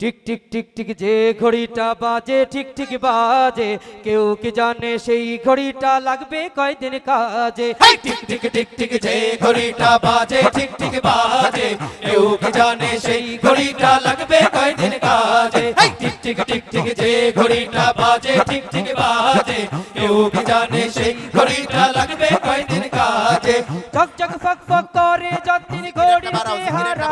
Tick tick tick tick যে ঘড়িটা বাজে ঠিক ঠিক বাজে। কেউ কি জানে সেই ঘড়িটা লাগবে কয়দিন কাজে? টিক টিক টিক টিক যে ঘড়িটা বাজে ঠিক ঠিক বাজে। কেউ কি জানে সেই ঘড়িটা লাগবে কয়দিন কাজে? টিক টিক টিক টিক যে ঘড়িটা বাজে ঠিক ঠিক বাজে। কেউ কি জানে সেই ঘড়িটা লাগবে কয়দিন কাজে? ঝক ঝক ফক ফক করে যতদিন সিগারেটটা চেহারা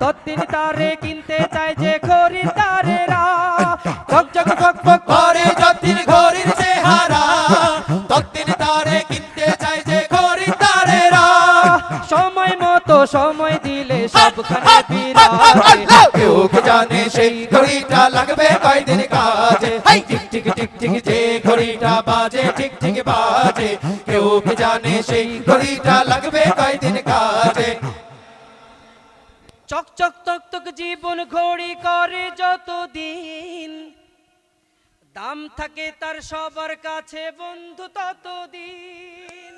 ততদিন তারে কিনতে চায় যে খরিদারেরা ঝক ঝক ফক ফক করে যতদিন ঘড়ির চেহারা। ততদিন তারে কিনতে চাই যে খরিদ্দারেরা সময় মতো সময় দিলে সবখানে বিরাজে কেউ কি জানে সেই ঘড়িটা লাগবে কয়দিন কাজে? টিক টিক টিক টিক যে ঘড়িটা বাজে ঠিক ঠিক বাজে। কেউ কি জানে সেই ঘড়িটা লাগবে কয়দিন কাজে? চক চক তক তক জীবন ঘড়ি করে যতদিন। দাম থাকে তার সবার কাছে বন্ধু ততদিন।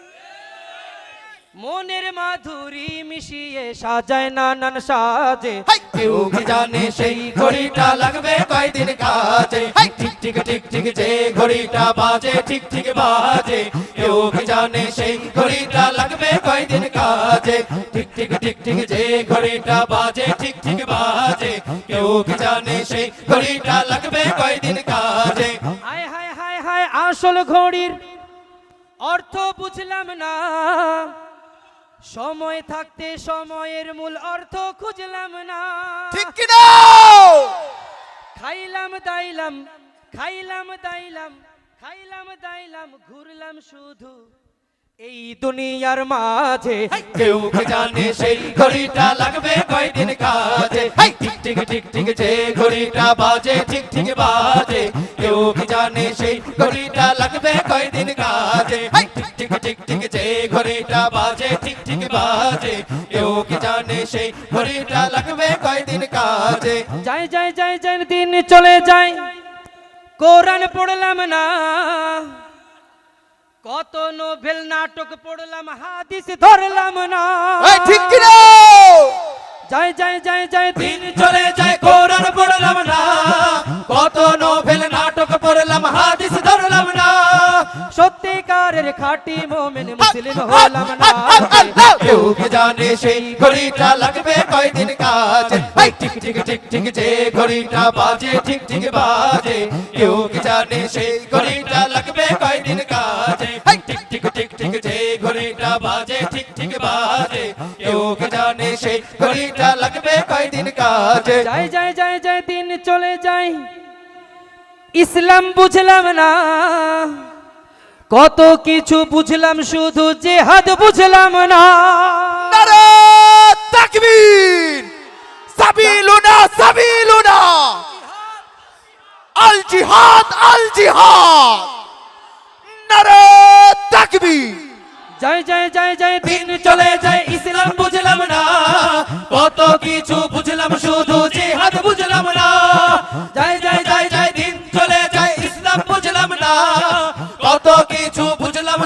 মনের মাধুরী মিশিয়ে সাজায় নানান সাজে। কেউ কি জানে সেই ঘড়িটা লাগবে কয়দিন কাজে। ঠিক ঠিক ঠিক ঠিক যে ঘড়িটা বাজে ঠিক ঠিক বাজে। কেউ কি জানে সেই ঘড়িটা লাগবে কয়দিন কাজে? টিক টিক টিক টিক যে ঘড়িটা বাজে ঠিক ঠিক বাজে। কেউ কি জানে সেই ঘড়িটা লাগবে কয়দিন কাজে? হায় হায় হায় হায় আসল ঘড়ির অর্থ বুঝলাম না। সময় থাকতে সময়ের মূল অর্থ খুঁজলাম না। ঠিক কি না খাইলাম দাইলাম খাইলাম দাইলাম খাইলাম দাইলাম ঘুরলাম শুধু। এই দুনিয়ার মাঝে কেউ কি জানে সেই ঘড়িটা লাগবে কয়দিন কাজে? টিক টিক টিক টিক যে ঘড়িটা বাজে ঠিক ঠিক বাজে। কেউ কি জানে সেই ঘড়িটা লাগবে কয়দিন কাজে? টিক টিক টিক টিক যে ঘড়িটা বাজে ঠিক ঠিক বাজে। কেউ কি জানে সেই ঘড়িটা লাগবে কয়দিন কাজে? যাই যাই যাই যাই দিন চলে যায়। কোরআন পড়লাম না। কত নোভেল নাটক পড়লাম হাদিস ধরলাম না। ঠিক জয় জয় জয় জয় দিন চলে যায় কোরআন পড়লাম না। কত নোভেল নাটক পড়লাম হাদিস সত্যিকারের খাঁটি মোমেন মুসলিম হলাম না। কেউ কি জানে সেই ঘড়িটা লাগবে কয়দিন কাজে? টিক টিক টিক টিক যে ঘড়িটা বাজে ঠিক ঠিক বাজে। কেউ কি জানে সেই ঘড়িটা লাগবে কয়দিন কাজে? টিক টিক টিক টিক যে ঘড়িটা বাজে ঠিক ঠিক বাজে। কেউ কি জানে সেই ঘড়িটা লাগবে কয়দিন কাজে? যাই যাই যাই যাই দিন চলে যাই ইসলাম বুঝলাম না। কত কিছু বুঝলাম শুধু জেহাদ বুঝলাম না। নারে তাকবীর। সাবিলুনা সাবিলুনা। আল জিহাদ আল জিহাদ। নারে তাকবীর। যাই যাই যাই যাই দিন চলে যায় ইসলাম বুঝলাম না। কত কিছু বুঝলাম শুধু জিহাদ বুঝলাম না। যাই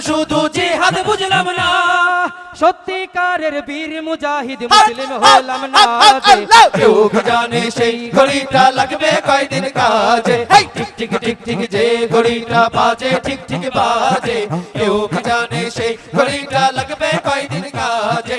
শুধু জিহাদ বুঝলাম না সত্যিকারের বীর মুজাহিদ মুসলিম হলাম না যোগ জানে সেই ঘড়িটা লাগবে কয়দিন কাজে? ঠিক ঠিক ঠিক টিক যে ঘড়িটা বাজে ঠিক ঠিক বাজে। যোগ জানে সেই ঘড়িটা লাগবে কয়দিন কাজে?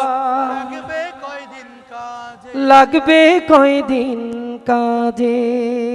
লাগবে কয়দিন কাজে?